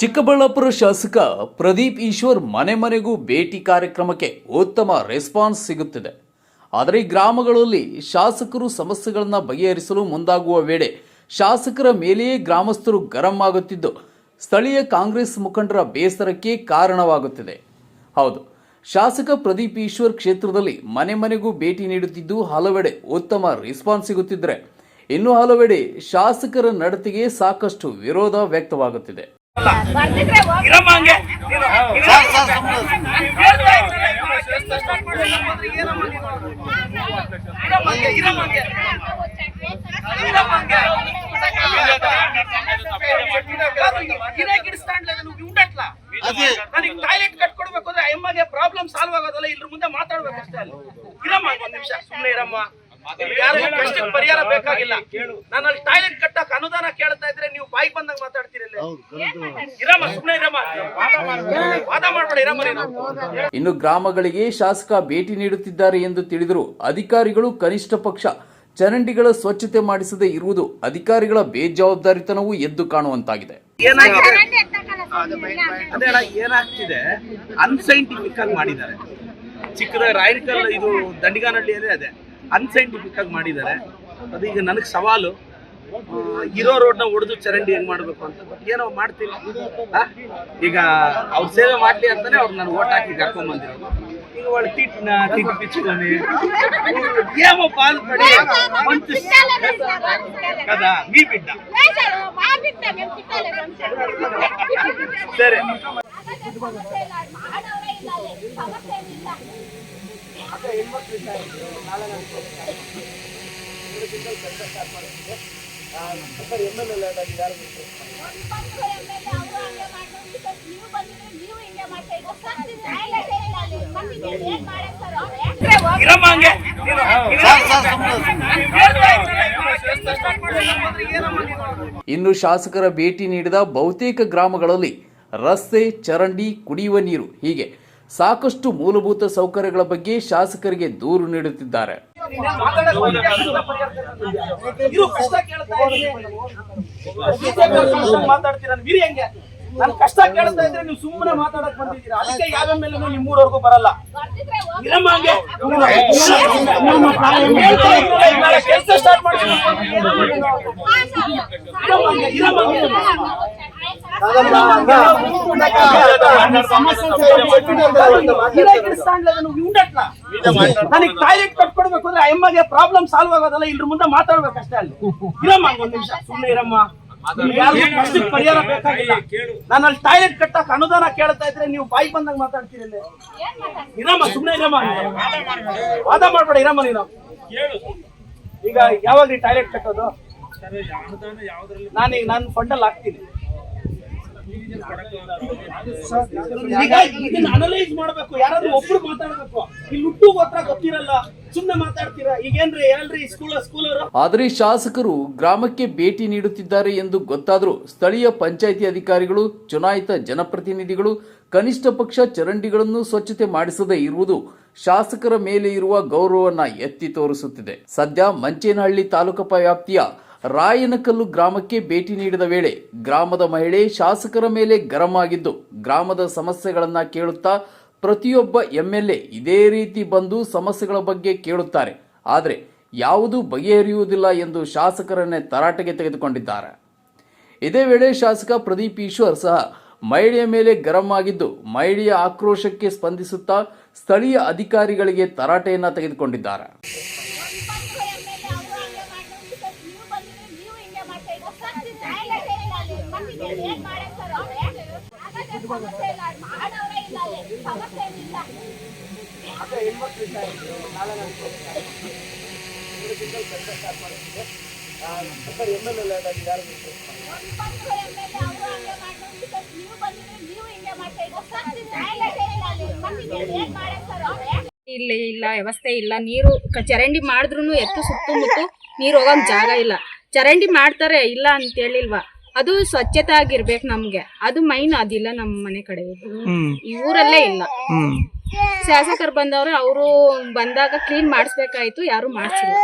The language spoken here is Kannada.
ಚಿಕ್ಕಬಳ್ಳಾಪುರ ಶಾಸಕ ಪ್ರದೀಪ್ ಈಶ್ವರ್ ಮನೆ ಮನೆಗೂ ಭೇಟಿ ಕಾರ್ಯಕ್ರಮಕ್ಕೆ ಉತ್ತಮ ರೆಸ್ಪಾನ್ಸ್ ಸಿಗುತ್ತಿದೆ. ಆದರೆ ಈ ಗ್ರಾಮಗಳಲ್ಲಿ ಶಾಸಕರು ಸಮಸ್ಯೆಗಳನ್ನು ಬಗೆಹರಿಸಲು ಮುಂದಾಗುವ ವೇಳೆ ಶಾಸಕರ ಮೇಲೆಯೇ ಗ್ರಾಮಸ್ಥರು ಗರಂ ಆಗುತ್ತಿದ್ದು, ಸ್ಥಳೀಯ ಕಾಂಗ್ರೆಸ್ ಮುಖಂಡರ ಬೇಸರಕ್ಕೆ ಕಾರಣವಾಗುತ್ತಿದೆ. ಹೌದು ಶಾಸಕ ಪ್ರದೀಪ್ ಈಶ್ವರ್ ಕ್ಷೇತ್ರದಲ್ಲಿ ಮನೆ ಮನೆಗೂ ಭೇಟಿ ನೀಡುತ್ತಿದ್ದು ಹಲವೆಡೆ ಉತ್ತಮ ರೆಸ್ಪಾನ್ಸ್ ಸಿಗುತ್ತಿದ್ದರೆ ಇನ್ನು ಹಲವೆಡೆ ಶಾಸಕರ ನಡತೆಗೆ ಸಾಕಷ್ಟು ವಿರೋಧ ವ್ಯಕ್ತವಾಗುತ್ತಿದೆ. ಟಾಯ್ಲೆಟ್ ಅಂದ್ರೆ ಪ್ರಾಬ್ಲಮ್ ಸಾಲ್ವ್ ಆಗೋದಲ್ಲ ಇದ್ರ ಮುಂದೆ ಮಾತಾಡ್ಬೇಕು ಅಷ್ಟೇ ಅಲ್ಲಿ. ಇರಮ್ಮ ಒಂದ್ ನಿಮಿಷ ಸುಮ್ನೆ ಇರಮ್ಮ. ಕಷ್ಟಕ್ಕೆ ಪರಿಹಾರ ಬೇಕಾಗಿಲ್ಲ. ನಾನು ಅಲ್ಲಿ ಟಾಯ್ಲೆಟ್ ಕಟ್ಟಕ್ ಅನುದಾನ ಕೇಳ್ತಾ ಇದ್ರೆ ನೀವು ಬಾಯಿ ಬಂದಾಗ ಮಾತಾಡ್ತೀರಲ್ಲ ಹೌದು ಇರಮ್ಮ ಸುಮ್ಮನೆ ಇರಮ್ಮ. ವಾದ ಮಾಡ್ಬೇಡ ಇರಮ್ಮ ನೀನು. ಇನ್ನು ಗ್ರಾಮಗಳಿಗೆ ಶಾಸಕ ಭೇಟಿ ನೀಡುತ್ತಿದ್ದಾರೆ ಎಂದು ತಿಳಿದರು ಅಧಿಕಾರಿಗಳು ಕನಿಷ್ಠ ಪಕ್ಷ ಚರಂಡಿಗಳ ಸ್ವಚ್ಛತೆ ಮಾಡಿಸದೇ ಇರುವುದು ಅಧಿಕಾರಿಗಳ ಬೇಜವಾಬ್ದಾರಿತನವೂ ಎದ್ದು ಕಾಣುವಂತಾಗಿದೆ. ಏನಾಗಿದೆ? ಅದೇ ಏನಾಗ್ತಿದೆ? ಅನ್ಸೈಂಟಿಫಿಕ್ ಆಗಿ ಮಾಡಿದ್ದಾರೆ. ಚಿಕ್ಕದ ರಾಯನಕಲ್ ಇದು ದಂಡಿಗಾನಹಳ್ಳಿಯಲ್ಲೇ ಅದೇ. ಅನ್ಸೈಂಟಿಫಿಕ್ ಆಗಿ ಮಾಡಿದ್ದಾರೆ ಈಗ ನನಗೆ ಸವಾಲು. ಇರೋ ರೋಡ್ನ ಹೊಡೆದು ಚರಂಡಿ ಹೆಂಗ್ ಮಾಡ್ಬೇಕು ಅಂತ ಏನೋ ಮಾಡ್ತೀನಿ. ಈಗ ಅವ್ರ ಸೇವೆ ಮಾಡ್ಲಿ ಅಂತಾನೆ ಅವ್ರು ನಾನು ಓಟ್ ಹಾಕಿ ಕರ್ಕೊಂಡ್ ಬಂದಿರೋದು ಈಗ ಒಳ್ಳೆ ಪಡಿ ಕದಾ, ನೀ ಸರಿ. ಇನ್ನು ಶಾಸಕರ ಭೇಟಿ ನೀಡಿದ ಬಹುತೇಕ ಗ್ರಾಮಗಳಲ್ಲಿ ರಸ್ತೆ, ಚರಂಡಿ, ಕುಡಿಯುವ ನೀರು ಹೀಗೆ ಸಾಕಷ್ಟು ಮೂಲಭೂತ ಸೌಕರ್ಯಗಳ ಬಗ್ಗೆ ಶಾಸಕರಿಗೆ ದೂರು ನೀಡುತ್ತಿದ್ದಾರೆ. ಇರು ಕಷ್ಟ ಕೇಳ್ತಾ ಮಾತಾಡ್ತೀರ? ವಿರಿ ಹೆಂಗೆ. ನಾನು ಕಷ್ಟ ಕೇಳ್ತಾ ಇದ್ರೆ ನೀವು ಸುಮ್ಮನೆ ಮಾತಾಡಕ್ ಬಂದಿದ್ದೀರಾ? ಅದಕ್ಕೆ ಯಾವ ಮೇಲೆ ನಿಮ್ಮೂರವರೆಗೂ ಬರಲ್ಲ. ಇರಮ್ಮ ಹಂಗೆ. ಕೆಲಸ ಸ್ಟಾರ್ಟ್ ಮಾಡ್ತೀನಿ ನನಗೆ ಟಾಯ್ಲೆಟ್ ಕಟ್ಕೊಡ್ಬೇಕು ಅಂದ್ರೆ ಅಮ್ಮಗೆ ಪ್ರಾಬ್ಲಮ್ ಸಾಲ್ವ್ ಆಗೋದಲ್ಲ, ಇಲ್ರ ಮುಂದೆ ಮಾತಾಡ್ಬೇಕು ಅಷ್ಟೇ ಅಲ್ಲಿ. ಇರಮ್ಮ, ಒಂದ್ ನಿಮಿಷ ಸುಮ್ಮನೆ ಇರಮ್ಮ. ಪರಿಹಾರ ಬೇಕಾಗಿಲ್ಲ. ನಾನು ಅಲ್ಲಿ ಟಾಯ್ಲೆಟ್ ಕಟ್ಟಕ್ ಅನುದಾನ ಕೇಳ್ತಾ ಇದ್ರೆ ನೀವು ಬಾಯಿ ಬಂದಾಗ ಮಾತಾಡ್ತೀರಿ ಇರಮ್ಮ ಸುಮ್ಮನೆ ಇರಮ್ಮ. ವಾದ ಮಾಡ್ಬೇಡ, ಇರಮ್ಮ ನೀನು. ಈಗ ಯಾವಾಗ ಟಾಯ್ಲೆಟ್ ಕಟ್ಟೋದು? ನಾನೀಗ ನಾನು ಫಂಡಲ್ಲಿ ಹಾಕ್ತೀನಿ. ಇದನ್ನ ಅನಲೈಸ್ ಮಾಡ್ಬೇಕು. ಯಾರಾದ್ರೂ ಒಬ್ರು ಮಾತಾಡ್ಬೇಕು. ಇಲ್ಲಿ ಹುಟ್ಟು ಹತ್ರ ಗೊತ್ತಿರಲ್ಲ. ಸುಮ್ನೆ ಮಾತಾಡ್ತೀರಾ? ಈಗೇನ್ರಿ ಹೇಳ್ರಿ ಸ್ಕೂಲ್ ಸ್ಕೂಲರು ಆದರೆ ಶಾಸಕರು ಗ್ರಾಮಕ್ಕೆ ಭೇಟಿ ನೀಡುತ್ತಿದ್ದಾರೆ ಎಂದು ಗೊತ್ತಾದರೂ ಸ್ಥಳೀಯ ಪಂಚಾಯಿತಿ ಅಧಿಕಾರಿಗಳು, ಚುನಾಯಿತ ಜನಪ್ರತಿನಿಧಿಗಳು, ಕನಿಷ್ಠ ಪಕ್ಷ ಚರಂಡಿಗಳನ್ನು ಸ್ವಚ್ಛತೆ ಮಾಡಿಸದೇ ಇರುವುದು ಶಾಸಕರ ಮೇಲೆ ಇರುವ ಗೌರವವನ್ನು ಎತ್ತಿ ತೋರಿಸುತ್ತಿದೆ. ಸದ್ಯ ಮಂಚೇನಹಳ್ಳಿ ತಾಲೂಕು ವ್ಯಾಪ್ತಿಯ ರಾಯನಕಲ್ಲು ಗ್ರಾಮಕ್ಕೆ ಭೇಟಿ ನೀಡಿದ ವೇಳೆ ಗ್ರಾಮದ ಮಹಿಳೆ ಶಾಸಕರ ಮೇಲೆ ಗರಂ ಆಗಿದ್ದು ಗ್ರಾಮದ ಸಮಸ್ಯೆಗಳನ್ನ ಕೇಳುತ್ತಾ ಪ್ರತಿಯೊಬ್ಬ ಎಂಎಲ್ಎ ಇದೇ ರೀತಿ ಬಂದು ಸಮಸ್ಯೆಗಳ ಬಗ್ಗೆ ಕೇಳುತ್ತಾರೆ. ಆದರೆ ಯಾವುದೂ ಬಗೆಹರಿಯುವುದಿಲ್ಲ ಎಂದು ಶಾಸಕರನ್ನೇ ತರಾಟೆಗೆ ತೆಗೆದುಕೊಂಡಿದ್ದಾರೆ. ಇದೇ ವೇಳೆ ಶಾಸಕ ಪ್ರದೀಪ್ ಈಶ್ವರ್ ಸಹ ಮಹಿಳೆಯ ಮೇಲೆ ಗರಂ ಆಗಿದ್ದು ಮಹಿಳೆಯ ಆಕ್ರೋಶಕ್ಕೆ ಸ್ಪಂದಿಸುತ್ತಾ ಸ್ಥಳೀಯ ಅಧಿಕಾರಿಗಳಿಗೆ ತರಾಟೆಯನ್ನ ತೆಗೆದುಕೊಂಡಿದ್ದಾರೆ. ಇಲ್ಲಿ ಇಲ್ಲ ವ್ಯವಸ್ಥೆ ಇಲ್ಲ. ನೀರು ಚರಂಡಿ ಮಾಡಿದ್ರು ಎತ್ತು ಸುತ್ತಮುತ್ತ ನೀರು ಹೋಗೋ ಜಾಗ ಇಲ್ಲ. ಚರಂಡಿ ಮಾಡ್ತಾರೆ ಇಲ್ಲ ಅಂತ ಹೇಳಿಲ್ವಾ? ಅದು ಸ್ವಚ್ಛತೆ ಆಗಿರ್ಬೇಕು ನಮ್ಗೆ. ಅದು ಮೈನ್ ಅದಿಲ್ಲ ನಮ್ಮ ಮನೆ ಕಡೆ. ಈ ಊರಲ್ಲೇ ಇಲ್ಲ. ಶಾಸಕರು ಬಂದವರು ಅವರು ಬಂದಾಗ ಕ್ಲೀನ್ ಮಾಡಿಸ್ಬೇಕಾಯ್ತು ಯಾರು ಮಾಡ್ಸಿಲ್ಲ.